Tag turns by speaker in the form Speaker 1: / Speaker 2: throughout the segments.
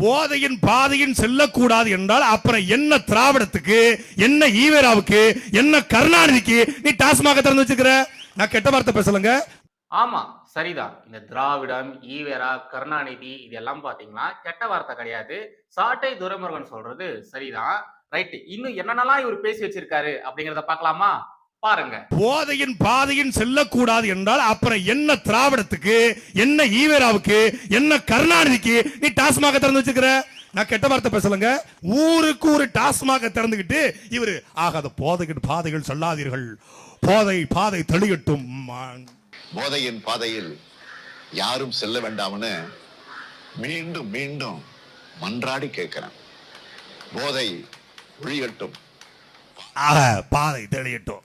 Speaker 1: போதையின் பாதையின் செல்லக்கூடாது என்றால் அப்புறம் என்ன திராவிடத்துக்கு என்ன ஈவேராவுக்கு என்ன கருணாநிதிக்கு நீ டாஸ்மாக திறந்து வச்சுக்கிற நான் கெட்ட வார்த்தை பேசலங்க.
Speaker 2: ஆமா சரிதான். இந்த திராவிடம் ஈவேரா கருணாநிதி இதெல்லாம் பாத்தீங்கன்னா கெட்ட வார்த்தை கிடையாது. சாட்டை துரைமுருகன் சொல்றது சரிதான். ரைட் இன்னும் என்னென்னலாம் இவர் பேசி வச்சிருக்காரு அப்படிங்கறத பார்க்கலாமா? பாருங்க.
Speaker 1: போதையின் பாதையின் செல்லக்கூடாது என்றால் அப்புறம் என்ன திராவிடத்துக்கு என்ன ஈவேராவுக்கு என்ன கருணாநிதிக்கு நீ டாஸ்மாக திறந்து வச்சுக்கிற? நான் கெட்ட வார்த்தை பேசலங்க ஊருக்கு ஒரு டாஸ்மாக திறந்துகிட்டு இவரு ஆகாத போதைகள் பாதைகள் சொல்லாதீர்கள். போதை பாதை தெளியட்டும்.
Speaker 3: போதையின் பாதையில் யாரும் செல்ல வேண்டாம்னு மீண்டும் மீண்டும் மன்றாடி கேட்கிறேன். போதை ஒழியட்டும்
Speaker 1: ஆக பாதை தெளியட்டும்.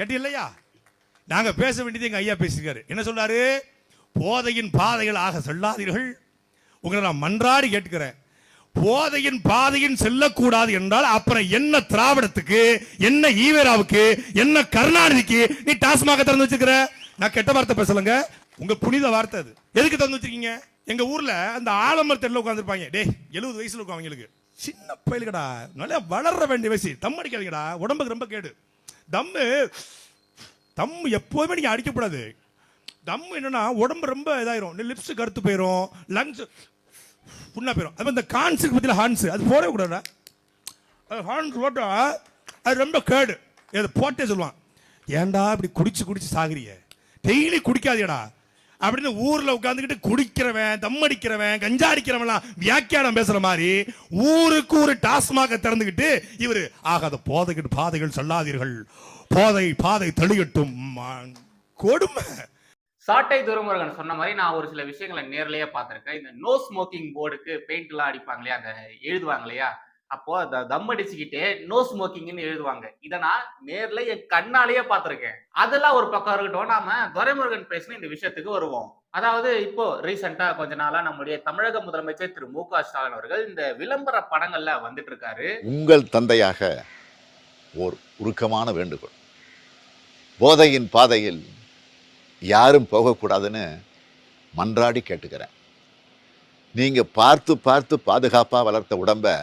Speaker 1: கேட்டி இல்லையா நாங்க பேச வேண்டியது எங்க ஐயா பேசியிருக்காரு. என்ன சொல்றாரு? போதையின் பாதைகள் ஆக செல்லாதீர்கள். உங்களை நான் மன்றாடி கேட்கிறேன் போதையின் பாதையின் செல்லக்கூடாது என்றால் அப்புறம் என்ன திராவிடத்துக்கு என்ன ஈவேராவுக்கு என்ன கருணாநிதிக்கு நீ டாஸ்மாக திறந்து வச்சுக்கிற நான் கெட்ட வார்த்தை பேசலங்க. உங்க புனித வார்த்தை அது. எதுக்கு திறந்து வச்சிருக்கீங்க? எங்க ஊர்ல அந்த ஆலமர் தெருல உட்காந்துருப்பாங்க டேய் எழுபது வயசுல இருக்கும் அவங்களுக்கு சின்ன பயிலுக்கடா நல்லா வளர வேண்டிய வயசு. தம்மடிக்காதீங்கடா உடம்புக்கு ரொம்ப கேடு. தம்மு தம்மு எப்போதுமே நீங்கள் அடிக்கக்கூடாது தம்மு என்னன்னா உடம்பு ரொம்ப இதாயிரும். லிப்ஸ் கருத்து போயிடும் லங்ஸ் புண்ணா போயிடும் அது இந்த கான்ஸுக்கு பற்றியில் ஹான்ஸு அது போடவே கூடாது அது ஹான்ஸ் போட்டா அது ரொம்ப கேடு. இதை போட்டே சொல்லுவான். ஏன்டா இப்படி குடிச்சு குடிச்சு சாகுறிய டெய்லி குடிக்காதியடா அப்படின்னு ஊர்ல உட்காந்துக்கிட்டு குடிக்கிறவன் தம் அடிக்கிறவன் கஞ்சா அடிக்கிறவன்லாம் வியாக்கியானம் பேசுற மாதிரி ஊருக்கு ஒரு டாஸ்மாக திறந்துக்கிட்டு இவரு ஆகாத போதைக்கிட்டு பாதைகள் சொல்லாதீர்கள். போதை பாதை தெளியட்டும். கொடுமை.
Speaker 2: சாட்டை துரைமுருகன் சொன்ன மாதிரி நான் ஒரு சில விஷயங்களை நேர்லயே பார்த்துருக்கேன். இந்த நோ ஸ்மோக்கிங் போர்டுக்கு பெயிண்ட்லாம் அடிப்பாங்க இல்லையா? அந்த எழுதுவாங்க இல்லையா? அப்போ அந்த தம் அடிச்சுக்கிட்டே நோ ஸ்மோக்கிங்னு எழுதுவாங்க. இதை நான் நேர்ல என் கண்ணாலேயே பார்த்துருக்கேன். அதெல்லாம் ஒரு பக்கம் இருக்கட்டும். நாம துரைமுருகன் பேசின இந்த விஷயத்துக்கு வருவோம். அதாவது இப்போ ரீசெண்டா கொஞ்ச நாளா நம்முடைய தமிழக முதலமைச்சர் திரு மு க ஸ்டாலின் அவர்கள் இந்த விளம்பர படங்கள்ல வந்துட்டு இருக்காரு
Speaker 3: உங்கள் தந்தையாக ஓர் உருக்கமான வேண்டுகோள். போதையின் பாதையில் யாரும் போகக்கூடாதுன்னு மன்றாடி கேட்டுக்கிறேன். நீங்க பார்த்து பார்த்து பாதுகாப்பா வளர்த்த உடம்பை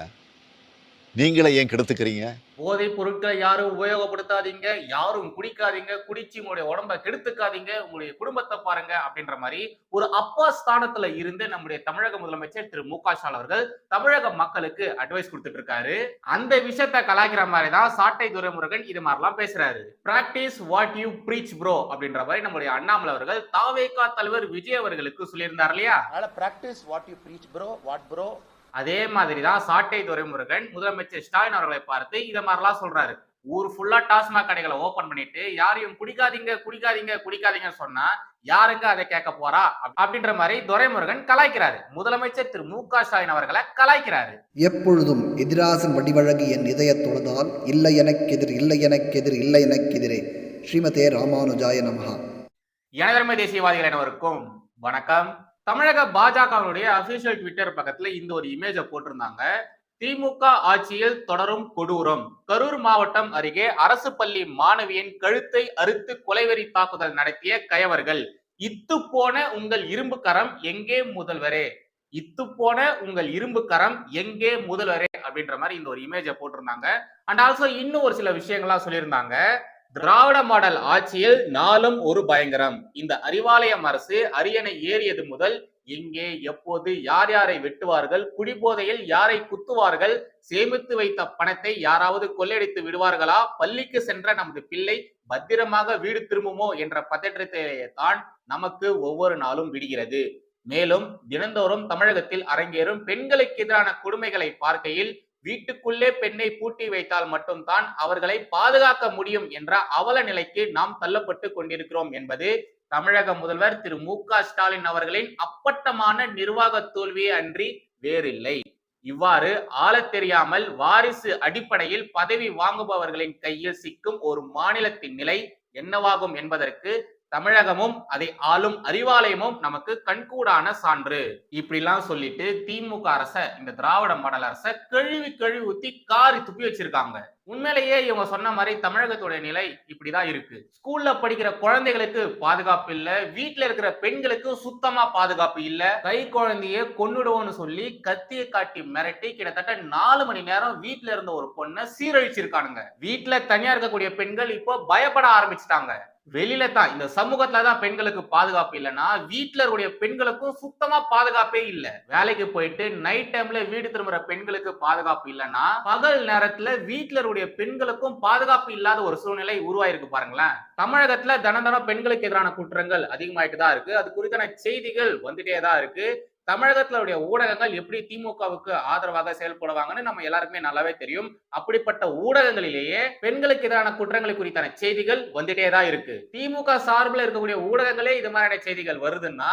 Speaker 3: நீங்களே ஏன் கெடுத்துக்கிறீங்க?
Speaker 2: போதைப் பொருட்களை யாரும் உபயோகப்படுத்தாதீங்க யாரும் குடிக்காதீங்க குடிச்சு உங்களுடைய உடம்ப கெடுத்துக்காதீங்க உங்களுடைய குடும்பத்தை பாருங்க அப்படின்ற மாதிரி ஒரு அப்பா ஸ்தானத்துல இருந்து நம்முடைய தமிழக முதலமைச்சர் திரு மு க ஸ்டாலின் அவர்கள் தமிழக மக்களுக்கு அட்வைஸ் கொடுத்துட்டு இருக்காரு அந்த விஷயத்த கலாய்க்கிற மாதிரி தான் சாட்டை துரைமுருகன் இது மாதிரிலாம் பேசுறாரு. Practice what you preach bro அப்படின்ற மாதிரி நம்முடைய அண்ணாமலை அவர்கள் தாவேகா தலைவர் விஜய் அவர்களுக்கு சொல்லியிருந்தார் இல்லையா?
Speaker 4: அதனால practice what you preach bro what bro
Speaker 2: அதே மாதிரி தான் சாட்டை துரைமுருகன் முதலமைச்சர் ஸ்டாலின் அவர்களை பார்த்து இத மாதிரிலாம் சொல்றாரு. ஊர் ஃபுல்லா டாஸ்மாக் கடைகளை ஓபன் பண்ணிட்டு யாரையும் குடிக்காதீங்க குடிக்காதீங்க குடிக்காதீங்கன்னு சொன்னா யாருங்க அதை கேட்க போறா? அப்~ அப்படின்ற மாதிரி துரைமுருகன் கலாய்க்கிறாரு. முதலமைச்சர் திரு மு க ஸ்டாலின் அவர்களை கலாய்க்கிறாரு.
Speaker 5: எப்பொழுதும் எதிராசன் வடிவழகு என் இதயத் தொழுதால் இல்லை எனக்கெதிர் இல்லை எனக்கெதிர் இல்லை எனக்கெதிரே ஸ்ரீமதே ராமானுஜாய நமஹா.
Speaker 2: எனதர்மை தேசியவாதிகள் அனைவருக்கும் வணக்கம். தமிழக பாஜகவினுடைய அபிஷியல் ட்விட்டர் பக்கத்துல இந்த ஒரு இமேஜை போட்டிருந்தாங்க. திமுக ஆட்சியில் தொடரும் கொடூரம். கரூர் மாவட்டம் அருகே அரசு பள்ளி மாணவியின் கழுத்தை அறுத்து கொலைவெறி தாக்குதல் நடத்திய கயவர்கள். இத்து போன உங்கள் இரும்பு கரம் எங்கே முதல்வரே? இத்து போன உங்கள் இரும்பு கரம் எங்கே முதல்வரே? அப்படின்ற மாதிரி இந்த ஒரு இமேஜை போட்டிருந்தாங்க. அண்ட் ஆல்சோ இன்னும் ஒரு சில விஷயங்கள்லாம் சொல்லியிருந்தாங்க. திராவிட மாடல் ஆட்சியில் நாளும் ஒரு பயங்கரம். இந்த அறிவாலயம் அரசு அரியணை ஏறியது முதல் எங்கே எப்போது யார் யாரை வெட்டுவார்கள் குடிபோதையில் யாரை குத்துவார்கள் சேமித்து வைத்த பணத்தை யாராவது கொள்ளையடித்து விடுவார்களா பள்ளிக்கு சென்ற நமது பிள்ளை பத்திரமாக வீடு திரும்புமோ என்ற பதற்றத்திலேயே தான் நமக்கு ஒவ்வொரு நாளும் விடுகிறது. மேலும் தினந்தோறும் தமிழகத்தில் அரங்கேறும் பெண்களுக்கு எதிரான கொடுமைகளை பார்க்கையில் வீட்டுக்குள்ளே பெண்ணை பூட்டி வைத்தால் மட்டும்தான் அவர்களை பாதுகாக்க முடியும் என்ற அவல நிலைக்கு நாம் தள்ளப்பட்டு கொண்டிருக்கிறோம் என்பது தமிழக முதல்வர் திரு மு க ஸ்டாலின் அவர்களின் அப்பட்டமான நிர்வாக தோல்வியே அன்றி வேறில்லை. இவ்வாறு ஆள தெரியாமல் வாரிசு அடிப்படையில் பதவி வாங்குபவர்களின் கையில் சிக்கும் ஒரு மாநிலத்தின் நிலை என்னவாகும் என்பதற்கு தமிழகமும் அதை ஆளும் அறிவாலயமும் நமக்கு கண்கூடான சான்று. இப்படிலாம் சொல்லிட்டு திமுக அரச இந்த திராவிட மாடல் அரச கழுவி கழுவி ஊத்தி காரி துப்பி வச்சிருக்காங்க. உண்மையிலேயே இவங்க சொன்ன மாதிரி தமிழகத்துடைய நிலை இப்படிதான் இருக்கு. ஸ்கூல்ல படிக்கிற குழந்தைகளுக்கு பாதுகாப்பு இல்ல வீட்டுல இருக்கிற பெண்களுக்கு சுத்தமா பாதுகாப்பு இல்ல. கை குழந்தைய கொன்னுடுவோம்னு சொல்லி கத்திய காட்டி மிரட்டி கிட்டத்தட்ட நாலு மணி நேரம் வீட்டுல இருந்த ஒரு பொண்ணை சீரழிச்சிருக்கானுங்க. வீட்டுல தனியா இருக்கக்கூடிய பெண்கள் இப்போ பயப்பட ஆரம்பிச்சிட்டாங்க. வெளியில தான் இந்த சமூகத்துல தான் பெண்களுக்கு பாதுகாப்பு இல்லைன்னா வீட்டுல இருக்கக்கூடிய பெண்களுக்கும் சுத்தமா பாதுகாப்பே இல்லை. வேலைக்கு போயிட்டு நைட் டைம்ல வீடு திரும்புற பெண்களுக்கு பாதுகாப்பு இல்லைன்னா பகல் நேரத்துல வீட்டுல இருக்கக்கூடிய பெண்களுக்கும் பாதுகாப்பு இல்லாத ஒரு சூழ்நிலை உருவாயிருக்கு பாருங்களேன். தமிழகத்துல தினம் தினம் பெண்களுக்கு எதிரான குற்றங்கள் அதிகமாயிட்டு தான் இருக்கு. அது குறித்தான செய்திகள் வந்துட்டே தான் இருக்கு. தமிழகத்திலுடைய ஊடகங்கள் எப்படி திமுகவுக்கு ஆதரவாக செயல்படுவாங்கன்னு நம்ம எல்லாருக்குமே நல்லாவே தெரியும். அப்படிப்பட்ட ஊடகங்களிலேயே பெண்களுக்கு எதிரான குற்றங்களை குறித்தான செய்திகள் வந்துட்டே தான் இருக்கு. திமுக சார்பில் இருக்கக்கூடிய ஊடகங்களே இது மாதிரியான செய்திகள் வருதுன்னா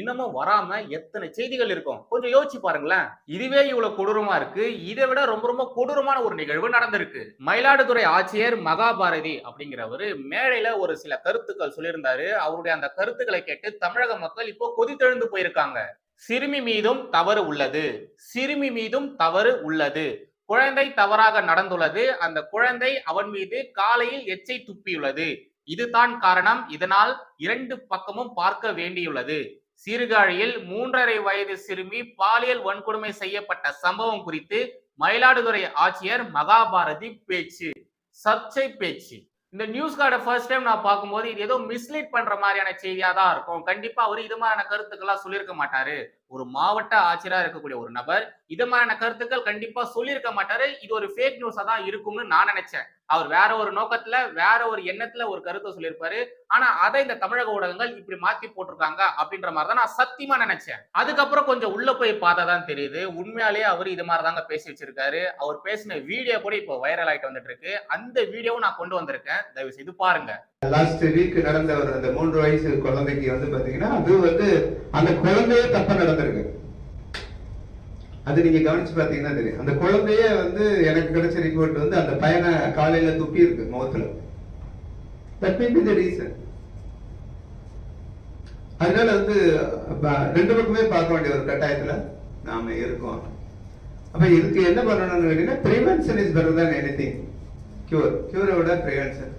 Speaker 2: இன்னமும் வராம எத்தனை செய்திகள் இருக்கும்? கொஞ்சம் யோசிச்சு பாருங்களேன். இதுவே இவ்வளவு கொடூரமா இருக்கு. இதை விட ரொம்ப ரொம்ப கொடூரமான ஒரு நிகழ்வு நடந்திருக்கு. மயிலாடுதுறை ஆட்சியர் மகாபாரதி அப்படிங்கிறவர் மேடையில ஒரு சில கருத்துக்கள் சொல்லியிருந்தாரு. அவருடைய அந்த கருத்துக்களை கேட்டு தமிழக மக்கள் இப்போ கொதித்தெழுந்து போயிருக்காங்க. சிறுமி மீதும் தவறு உள்ளது. சிறுமி மீதும் தவறு உள்ளது. குழந்தை தவறாக நடந்துள்ளது. அந்த குழந்தை அவன் மீது காலையில் எச்சை துப்பியுள்ளது. இதுதான் காரணம். இதனால் இரண்டு பக்கமும் பார்க்க வேண்டியுள்ளது. சீர்காழியில் மூன்றரை வயது சிறுமி பாலியல் வன்கொடுமை செய்யப்பட்ட சம்பவம் குறித்து மயிலாடுதுறை ஆட்சியர் மகாபாரதி பேச்சு. சர்ச்சை பேச்சு. இந்த நியூஸ் கார்டை ஃபர்ஸ்ட் டைம் நான் பார்க்கும்போது இது ஏதோ மிஸ்லீட் பண்ற மாதிரியான செய்தியா தான் இருக்கும். கண்டிப்பா அவர் இது மாதிரியான கருத்துக்கள்லாம் சொல்லியிருக்க மாட்டாரு. ஒரு மாவட்ட ஆட்சியரா இருக்கக்கூடிய ஒரு நபர் இது மாதிரியான கருத்துக்கள் கண்டிப்பா சொல்லியிருக்க மாட்டாரு. இது ஒரு ஃபேக் நியூஸா தான் இருக்கும்னு நான் நினைச்சேன். அவர் வேற ஒரு நோக்கத்துல வேற ஒரு எண்ணத்துல ஒரு கருத்தை சொல்லியிருப்பாரு. ஆனா அதை இந்த தமிழக ஊடகங்கள் இப்படி மாத்தி போட்டிருக்காங்க அப்படின்ற மாதிரி தான் நான் சத்தியமா நினைச்சேன். அதுக்கப்புறம் கொஞ்சம் உள்ள போய் பார்த்தா தான் தெரியுது. உண்மையாலேயே அவர் இது மாதிரி தாங்க பேசி வச்சிருக்காரு. அவர் பேசின வீடியோ கூட இப்போ வைரல் ஆயிட்டு வந்துட்டு இருக்கு. அந்த வீடியோவும் நான் கொண்டு வந்திருக்கேன். தயவு செய்து பாருங்க.
Speaker 6: லாஸ்ட் வீக் நடந்த ஒரு அந்த மூன்று வயசு குழந்தைக்கு வந்து பாத்தீங்கன்னா அது வந்து அந்த குழந்தையே தப்பா நடந்திருக்கு அது நீங்க கவனிச்சு பாத்தீங்கன்னா தெரியும். அந்த குழந்தைய வந்து எனக்கு கிடைச்ச ரிப்போர்ட் வந்து அந்த பையனை காலையில துப்பி இருக்கு முகத்துல. That may be the reason அதனால வந்து ரெண்டு பக்கமே பார்க்க வேண்டிய ஒரு கட்டாயத்துல நாம இருக்கோம். அப்ப இதுக்கு என்ன பண்ணணும்னு கேட்டீங்கன்னா ப்ரிவென்ஷன் இஸ் பெட்டர் தான் எனி திங் கியூர் கியூரை விட ப்ரிவென்ஷன்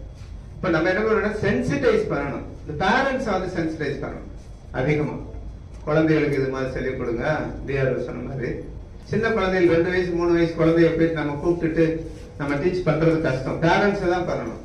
Speaker 6: இப்ப நம்ம என்ன பண்ணணும்னா சென்சிடைஸ் பண்ணணும். இந்த பேரண்ட்ஸ் வந்து சென்சிடைஸ் பண்ணணும். அதிகமாக குழந்தைகளுக்கு இது மாதிரி சொல்லிக் கொடுங்க. டிஆர் சொன்ன மாதிரி. சின்ன குழந்தைகள் ரெண்டு வயசு மூணு வயசு குழந்தைய போய் நம்ம கூப்பிட்டுட்டு நம்ம டீச் பண்றது கஷ்டம். பேரண்ட்ஸ் தான் பண்ணணும்.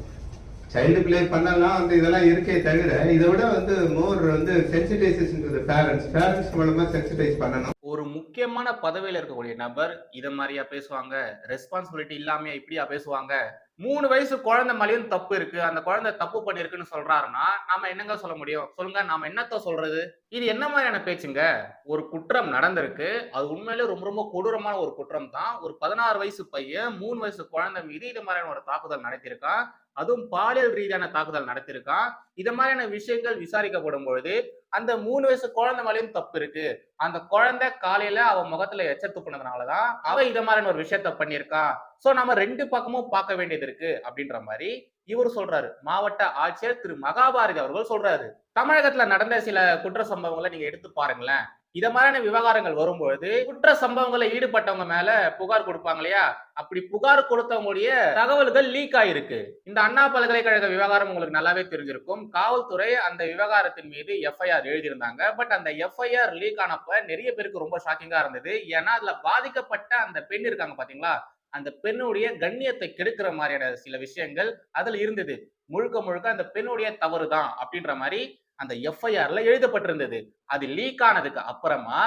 Speaker 6: சைல்டு பிளே பண்ணலாம் வந்து இதெல்லாம் இருக்கே தவிர இதை விட வந்து மோர் வந்து சென்சிடைசேஷன் பேரண்ட்ஸ் பேரண்ட்ஸ் மூலமா சென்சிடைஸ் பண்ணணும்.
Speaker 2: ஒரு முக்கியமான பதவியில் இருக்கக்கூடிய நபர் இதை மாதிரியா பேசுவாங்க. ரெஸ்பான்சிபிலிட்டி இல்லாமையா இப்படியா பேசுவாங்க? மூணு வயசு குழந்தை மேலேயும் தப்பு இருக்கு. அந்த குழந்தை தப்பு பண்ணிருக்குன்னு சொல்றாருன்னா நாம என்னங்க சொல்ல முடியும்? சொல்லுங்க நாம என்னத்த சொல்றது? இது என்ன மாதிரியான பேச்சுங்க? ஒரு குற்றம் நடந்திருக்கு. அது உண்மையிலே ரொம்ப ரொம்ப கொடூரமான ஒரு குற்றம் தான். ஒரு பதினாறு வயசு பையன் மூணு வயசு குழந்தை மீது இது மாதிரியான ஒரு தாக்குதல் நடத்தியிருக்கான். அதுவும் பாலியல் ரீதியான தாக்குதல் நடத்தியிருக்கான். இது மாதிரியான விஷயங்கள் விசாரிக்கப்படும் பொழுது அந்த மூணு வயசு குழந்தை மேலேயும் தப்பு இருக்கு. அந்த குழந்தை காலையில அவ முகத்துல எச்ச துப்புனதுனாலதான் அவ இத மாதிரியான ஒரு விஷயத்த பண்ணியிருக்கான் சோ நம்ம ரெண்டு பக்கமும் பார்க்க வேண்டியது இருக்கு அப்படின்ற மாதிரி இவர் சொல்றாரு. மாவட்ட ஆட்சியர் திரு மகாபாரதி அவர்கள் சொல்றாரு. தமிழகத்துல நடந்த சில குற்ற சம்பவங்களை நீங்க எடுத்து பாருங்களேன். இத மாதிரியான விவகாரங்கள் வரும்பொழுது குற்ற சம்பவங்களை ஈடுபட்டவங்க மேல புகார் கொடுப்பாங்க இல்லையா? அப்படி புகார் கொடுத்தவங்களுடைய தகவல்கள் லீக் ஆயிருக்கு. இந்த அண்ணா பல்கலைக்கழக விவகாரம் உங்களுக்கு நல்லாவே தெரிஞ்சிருக்கும். காவல்துறை அந்த விவகாரத்தின் மீது எஃப்ஐஆர் எழுதியிருந்தாங்க. பட் அந்த எஃப்ஐஆர் லீக் ஆனப்ப நிறைய பேருக்கு ரொம்ப ஷாக்கிங்கா இருந்தது. ஏன்னா அதுல பாதிக்கப்பட்ட அந்த பெண் இருக்காங்க பாத்தீங்களா? அந்த பெண்ணுடைய கண்ணியத்தை கெடுக்கிற மாதிரியான சில விஷயங்கள் அதுல இருந்தது. முழுக்க முழுக்க அந்த பெண்ணுடைய தவறு தான் அப்படின்ற மாதிரி அந்த எஃப்ஐஆர்ல எழுதப்பட்டிருந்தது. அது லீக் ஆனதுக்கு அப்புறமா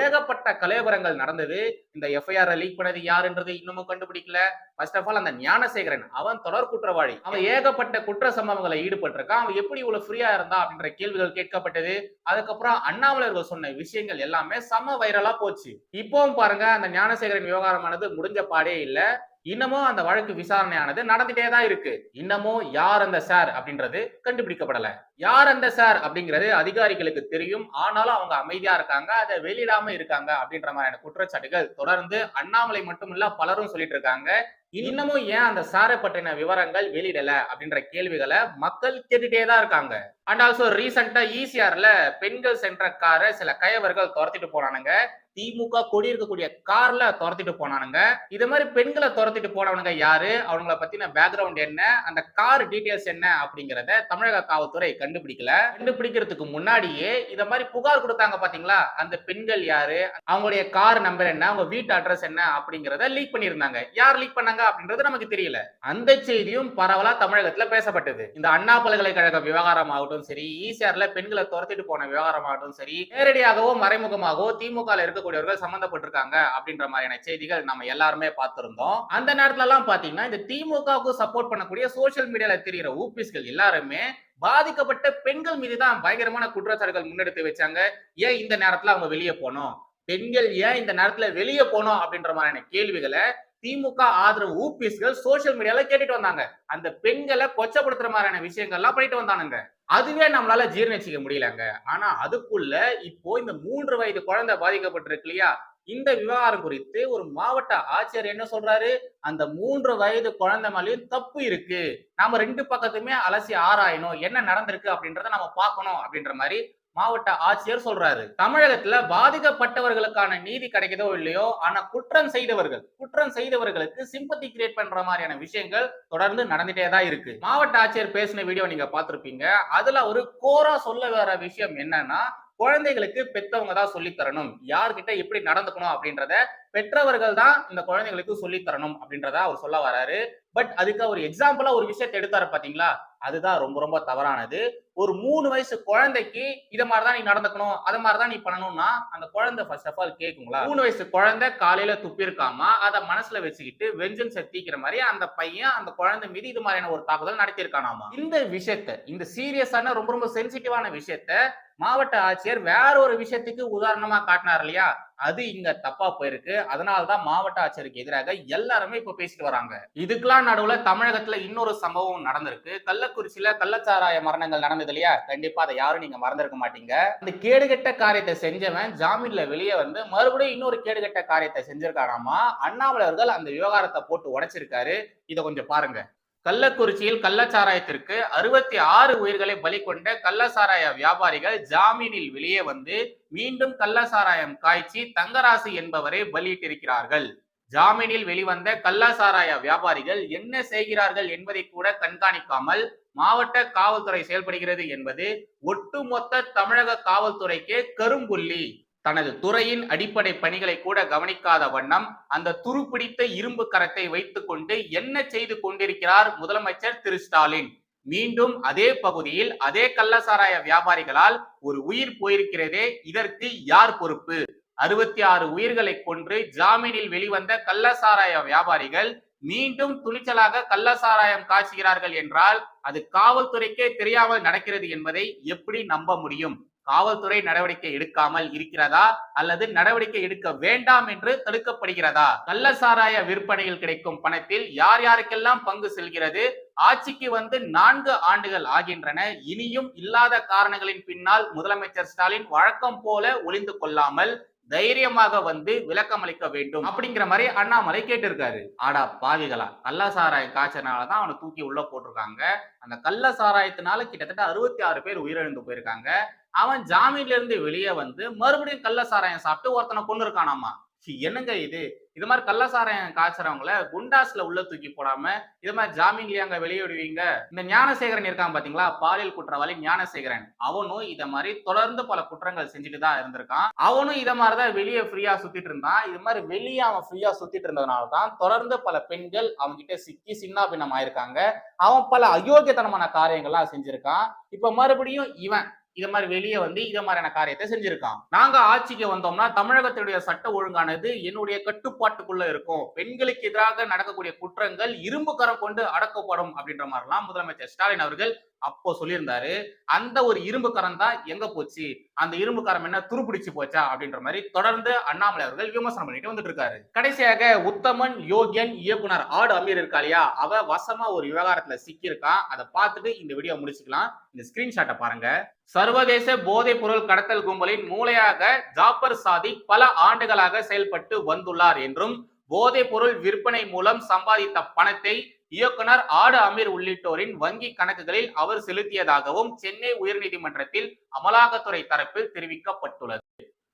Speaker 2: ஏகப்பட்ட கலைவரங்கள் நடந்தது. இந்த எஃப்ஐஆர் லீக் பண்ணது யாருன்றது இன்னமும் கண்டுபிடிக்கல. ஃபர்ஸ்ட் ஆஃப் ஆல் அந்த ஞானசேகரன் அவன் தொடர் குற்றவாளி. அவன் ஏகப்பட்ட குற்ற சம்பவங்களை ஈடுபட்டிருக்கான். அவன் எப்படி இவ்வளவு ஃப்ரீயா இருந்தா அப்படின்ற கேள்விகள் கேட்கப்பட்டது. அதுக்கப்புறம் அண்ணாமலர்கள் சொன்ன விஷயங்கள் எல்லாமே சம வைரலா போச்சு. இப்பவும் பாருங்க அந்த ஞானசேகரன் விவகாரமானது முடிஞ்ச பாடே இல்லை. இன்னமும் அந்த வழக்கு விசாரணையானது நடந்துட்டே தான் இருக்கு. இன்னமும் யார் அந்த சார் அப்படின்றது கண்டுபிடிக்கப்படல. யார் அந்த சார் அப்படிங்கிறது அதிகாரிகளுக்கு தெரியும். ஆனாலும் அவங்க அமைதியா இருக்காங்க. அதை வெளியிடாம இருக்காங்க அப்படின்ற மாதிரியான குற்றச்சாட்டுகள் தொடர்ந்து அண்ணாமலை மட்டுமில்ல பலரும் சொல்லிட்டு இருக்காங்க இன்னமும் ஏன் அந்த சாரை பற்றின விவரங்கள் வெளியிடல அப்படின்ற கேள்விகளை மக்கள் கேட்டுட்டே தான் இருக்காங்க. அண்ட் ஆல்சோ ரீசெண்டா ஈசிஆர்ல பெண்கள் சென்ற காரை சில கயவர்கள் துரத்திட்டு போனானுங்க. திமுக கொடி இருக்கக்கூடிய கார்ல துரத்திட்டு போனானுங்க. இது மாதிரி பெண்களை துரத்திட்டு போனவனுங்க யாரு? அவங்கள பத்தின பேக்ரவுண்ட் என்ன? அந்த கார் டீடைல்ஸ் என்ன? அப்படிங்கறத தமிழக காவல்துறை கண்டுபிடிக்கல. கண்டுபிடிக்கிறதுக்கு முன்னாடியே இத மாதிரி புகார் கொடுத்தாங்க பாத்தீங்களா? அந்த பெண்கள் யாரு? அவங்களுடைய கார் நம்பர் என்ன? அவங்க வீட்டு அட்ரஸ் என்ன? அப்படிங்கறத லீக் பண்ணியிருந்தாங்க. யார் லீக் பண்ணாங்க அப்படின்றது நமக்கு தெரியல. அந்த செய்தியும் பரவலா தமிழகத்துல பேசப்பட்டது. இந்த அண்ணா பல்கலைக்கழக விவகாரம் ஆகட்டும் சரி ஈசிஆர்ல பெண்களை துரத்திட்டு போன விவகாரம் ஆகட்டும் சரி நேரடியாகவோ மறைமுகமாகவோ திமுக இருக்க இருக்கக்கூடியவர்கள் சம்பந்தப்பட்டிருக்காங்க அப்படின்ற மாதிரியான செய்திகள் நம்ம எல்லாருமே பார்த்திருந்தோம். அந்த நேரத்துல எல்லாம் பாத்தீங்கன்னா இந்த திமுகவுக்கு சப்போர்ட் பண்ணக்கூடிய சோசியல் மீடியால தெரிகிற ஊபிஸ்கள் எல்லாருமே பாதிக்கப்பட்ட பெண்கள் மீது தான் பயங்கரமான குற்றச்சாட்டுகள் முன்னெடுத்து வச்சாங்க. ஏன் இந்த நேரத்துல அவங்க வெளியே போனோம்? பெண்கள் ஏன் இந்த நேரத்துல வெளியே போனோம் அப்படின்ற மாதிரியான கேள்விகளை திமுக ஆதரவு ஊபிஸ்கள் சோசியல் மீடியால கேட்டுட்டு வந்தாங்க. அந்த பெண்களை கொச்சப்படுத்துற மாதிரியான விஷயங்கள்லாம் பண்ணிட்டு வந்தானுங்க. அதுவே நம்மளால ஜீர்ணிச்சிக்க முடியலங்க. ஆனா அதுக்குள்ள இப்போ இந்த மூன்று வயது குழந்தை பாதிக்கப்பட்டிருக்கு இல்லையா? இந்த விவகாரம் குறித்து ஒரு மாவட்ட ஆட்சியர் என்ன சொல்றாரு? அந்த மூன்று வயது குழந்தை மேலேயும் தப்பு இருக்கு. நாம ரெண்டு பக்கத்துமே அலசி ஆராயணும். என்ன நடந்திருக்கு அப்படின்றத நம்ம பார்க்கணும் அப்படின்ற மாதிரி மாவட்ட ஆட்சியர் சொல்றாரு. தமிழகத்துல பாதிக்கப்பட்டவர்களுக்கான நீதி கிடைக்குதோ இல்லையோ ஆனா குற்றம் செய்தவர்கள் குற்றம் செய்தவர்களுக்கு சிம்பத்தி கிரியேட் பண்ற மாதிரியான விஷயங்கள் தொடர்ந்து நடந்துட்டே தான் இருக்கு. மாவட்ட ஆட்சியர் பேசின வீடியோ நீங்க பார்த்திருப்பீங்க. அதுல ஒரு கோரா சொல்ல வர விஷயம் என்னன்னா குழந்தைகளுக்கு பெற்றவங்க தான் சொல்லி தரணும். யார்கிட்ட எப்படி நடந்துக்கணும் அப்படின்றத பெற்றவர்கள் தான் இந்த குழந்தைகளுக்கு சொல்லி தரணும் அப்படின்றத அவர் சொல்ல வராரு. பட் அதுக்கு அவர் எக்ஸாம்பிளா ஒரு விஷயத்தை எடுத்தாரு பாத்தீங்களா? அதுதான் ரொம்ப ரொம்ப தவறானது. ஒரு மூணு வயசு குழந்தைக்கு இத மாதிரிதான் நீ நடந்துக்கணும் அது மாதிரிதான் நீ பண்ணணும்னா அந்த குழந்தை ஃபர்ஸ்ட் ஆஃப் ஆல் கேக்குங்களா? மூணு வயசு குழந்தை காலையில துப்பியிருக்காம அதை மனசுல வச்சுக்கிட்டு வெஞ்சன் சத்திக்கிற மாதிரி அந்த பையன் அந்த குழந்தை மீது இது மாதிரியான ஒரு தாக்குதல் நடத்தியிருக்கானாமா? இந்த விஷயத்த இந்த சீரியஸான ரொம்ப ரொம்ப சென்சிட்டிவான விஷயத்த மாவட்ட ஆட்சியர் வேற ஒரு விஷயத்துக்கு உதாரணமா காட்டினார் இல்லையா? அது இங்க தப்பா போயிருக்கு. அதனாலதான் மாவட்ட ஆட்சியருக்கு எதிராக எல்லாருமே இப்ப பேசிட்டு வராங்க. இதுக்கெல்லாம் நடுவுல தமிழகத்துல இன்னொரு சம்பவம் நடந்திருக்கு. கள்ளக்குறிச்சியில கள்ளச்சாராய மரணங்கள் நடந்தது இல்லையா கண்டிப்பா அதை யாரும் நீங்க மறந்திருக்க மாட்டீங்க. அந்த கேடுகெட்ட காரியத்தை செஞ்சவன் ஜாமீன்ல வெளியே வந்து மறுபடியும் இன்னொரு கேடுகெட்ட காரியத்தை செஞ்சிருக்காராமா? அண்ணாமலை அவர்கள் அந்த விவகாரத்தை போட்டு உடைச்சிருக்காரு. இதை கொஞ்சம் பாருங்க. கள்ளக்குறிச்சியில் கள்ளச்சாராயத்திற்கு அறுபத்தி ஆறு உயிர்களை பலி கொண்ட கள்ளச்சாராய வியாபாரிகள் ஜாமீனில் வெளியே வந்து மீண்டும் கள்ளச்சாராயம் காய்ச்சி தங்கராசு என்பவரை பலியிட்டிருக்கிறார்கள். ஜாமீனில் வெளிவந்த கள்ளச்சாராய வியாபாரிகள் என்ன செய்கிறார்கள் என்பதை கூட கண்காணிக்காமல் மாவட்ட காவல்துறை செயல்படுகிறது என்பது ஒட்டுமொத்த தமிழக காவல்துறைக்கு கரும்புள்ளி. தனது துறையின் அடிப்படை பணிகளை கூட கவனிக்காத வண்ணம் அந்த துருப்பிடித்த இரும்பு கரத்தை வைத்துக்கொண்டு என்ன செய்து கொண்டிருக்கிறார் முதலமைச்சர் திரு ஸ்டாலின். மீண்டும் அதே பகுதியில் அதே கள்ளசாராய வியாபாரிகளால் ஒரு உயிர் போயிருக்கிறதே இதற்கு யார் பொறுப்பு? அறுபத்தி ஆறு உயிர்களை கொன்று ஜாமீனில் வெளிவந்த கள்ளசாராய வியாபாரிகள் மீண்டும் துணிச்சலாக கள்ளசாராயம் காய்ச்சுகிறார்கள் என்றால் அது காவல்துறைக்கே தெரியாமல் நடக்கிறது என்பதை எப்படி நம்ப முடியும்? காவல்துறை நடவடிக்கை எடுக்காமல் இருக்கிறதா? அல்லது நடவடிக்கை எடுக்க வேண்டாம் என்று தடுக்கப்படுகிறதா? கள்ளசாராய விற்பனையில் கிடைக்கும் பணத்தில் யார் யாருக்கெல்லாம் பங்கு செல்கிறது? ஆட்சிக்கு வந்து நான்கு ஆண்டுகள் ஆகின்றன. இனியும் இல்லாத காரணங்களின் பின்னால் முதலமைச்சர் ஸ்டாலின் வழக்கம் போல ஒளிந்து கொள்ளாமல் தைரியமாக வந்து விளக்கம் அளிக்க வேண்டும் அப்படிங்கிற மாதிரி அண்ணாமலை கேட்டிருக்காரு. ஆடா பாவிகளா. கள்ள சாராயம் காய்ச்சனாலதான் அவனை தூக்கி உள்ள போட்டிருக்காங்க. அந்த கள்ள சாராயத்தினால கிட்டத்தட்ட அறுபத்தி ஆறு பேர் உயிரிழந்து போயிருக்காங்க. அவன் ஜாமீன்ல இருந்து வெளியே வந்து மறுபடியும் கள்ள சாராயம் சாப்பிட்டு ஒருத்தனை கொண்டு இருக்கானாமா என்னங்க இது? இது மாதிரி கள்ளசாரம் காய்ச்சறவங்கள குண்டாஸ்ல உள்ள தூக்கி போடாம இது மாதிரி ஜாமீன்லயே அங்க வெளியிடுவீங்க. இந்த ஞானசேகரன் இருக்கான் பாத்தீங்களா? பாலியல் குற்றவாளி ஞானசேகரன். அவனும் இத மாதிரி தொடர்ந்து பல குற்றங்கள் செஞ்சுட்டு தான் இருந்திருக்கான். அவனும் இத மாதிரிதான் வெளியே ஃப்ரீயா சுத்திட்டு இருந்தான். இது மாதிரி வெளியே அவன் ஃப்ரீயா சுத்திட்டு இருந்ததுனால தான் தொடர்ந்து பல பெண்கள் அவங்க கிட்ட சிக்கி சின்ன பின்னம் ஆயிருக்காங்க அவன் பல அயோக்கியத்தனமான காரியங்கள்லாம் செஞ்சிருக்கான். இப்ப மறுபடியும் இவன் இது மாதிரி வெளியே வந்து இதை மாதிரியான காரியத்தை செஞ்சிருக்கான். நாங்க ஆட்சிக்கு வந்தோம்னா தமிழகத்தினுடைய சட்ட ஒழுங்கானது என்னுடைய கட்டுப்பாட்டுக்குள்ள இருக்கும். பெண்களுக்கு எதிராக நடக்கக்கூடிய குற்றங்கள் இரும்பு கரம் கொண்டு அடக்கப்படும் அப்படின்ற மாதிரிலாம் முதலமைச்சர் ஸ்டாலின் அவர்கள் அப்போ சொல்லியிருந்தாரு அந்த ஒரு இரும்பு கரம் தான் எங்க போச்சு? அந்த இரும்பு கரம் என்ன துருப்பிடிச்சு போச்சா? அப்படின்ற மாதிரி தொடர்ந்து அண்ணாமலை அவர்கள் விமர்சனம் பண்ணிட்டு வந்துட்டு இருக்காரு கடைசியாக உத்தமன் யோகியன் இயக்குனர் ஆடு அமீர் இருக்கா இல்லையா? அவ வசமா ஒரு விவகாரத்துல சிக்கியிருக்கான் அதை பார்த்துட்டு இந்த வீடியோ முடிச்சுக்கலாம். இந்த ஸ்கிரீன்ஷாட்டை பாருங்க. சர்வதேச போதைப் பொருள் கடத்தல் கும்பலின் மூளையாக ஜாபர் சாதிக் பல ஆண்டுகளாக செயல்பட்டு வந்துள்ளார் என்றும் போதைப் பொருள் விற்பனை மூலம் சம்பாதித்த பணத்தை இயக்குனர் ஆடு அமீர் உள்ளிட்டோரின் வங்கி கணக்குகளில் அவர் செலுத்தியதாகவும் சென்னை உயர்நீதிமன்றத்தில் அமலாக்கத்துறை தரப்பில் தெரிவிக்கப்பட்டுள்ளது.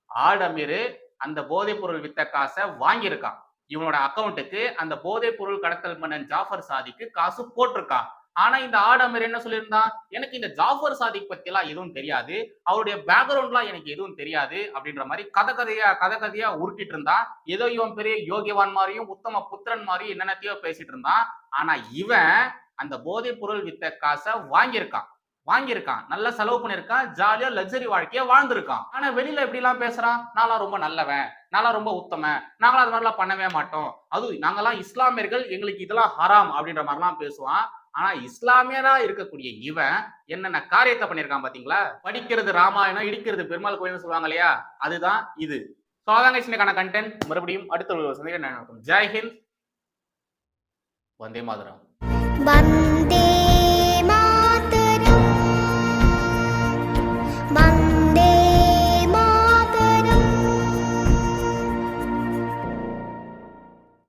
Speaker 2: ஆடு அமீர் அந்த போதைப் பொருள் வித்த காசை வாங்கியிருக்கான். இவனோட அக்கவுண்ட்டுக்கு அந்த போதைப் பொருள் கடத்தல் மன்னன் ஜாஃபர் சாதிக்கு காசு போட்டிருக்கான். ஆனா இந்த ஆடமர் என்ன சொல்லியிருந்தான் எனக்கு இந்த ஜாஃபர் சாதிக் பத்தி எல்லாம் எதுவும் தெரியாது. அவருடைய பேக்ரவுண்ட்லாம் எனக்கு எதுவும் தெரியாது அப்படின்ற மாதிரி கதை கதையா கதை கதையா உருட்டிட்டு இருந்தான் ஏதோ இவன் பெரிய யோகிவான் மாதிரியும் உத்தம புத்திரன் மாதிரியும் என்னென்னத்தையோ பேசிட்டு இருந்தான். ஆனா இவன் அந்த போதைப் பொருள் வித்த காசை வாங்கியிருக்கான். வாங்கியிருக்கான். நல்லா செலவு பண்ணியிருக்கான். ஜாலியா லக்ஸரி வாழ்க்கைய வாழ்ந்திருக்கான். ஆனா வெளியில எப்படி எல்லாம் பேசுறான்? நான்லாம் ரொம்ப நல்லவன். நான்லாம் ரொம்ப உத்தமன். நாங்களாம் அது மாதிரிலாம் பண்ணவே மாட்டோம். அது நாங்கெல்லாம் இஸ்லாமியர்கள் எங்களுக்கு இதெல்லாம் ஹராம் அப்படின்ற மாதிரிலாம் பேசுவான். ஆனா இஸ்லாமியரா இருக்கக்கூடிய இவன் என்னென்ன காரியத்தை பண்ணிருக்கான் பாத்தீங்களா? படிக்கிறது ராமாயணம் இடிக்கிறது பெருமாள் கோயில்னு சொல்லுவாங்க இல்லையா? அதுதான் இது. ஸோ அதாங்க இன்னைக்கான கண்டென்ட் மறுபடியும் அடுத்த ஒரு சந்திக்க நடக்கும்? ஜெய்ஹிந்த் வந்தே மாதரம்.
Speaker 7: வந்தே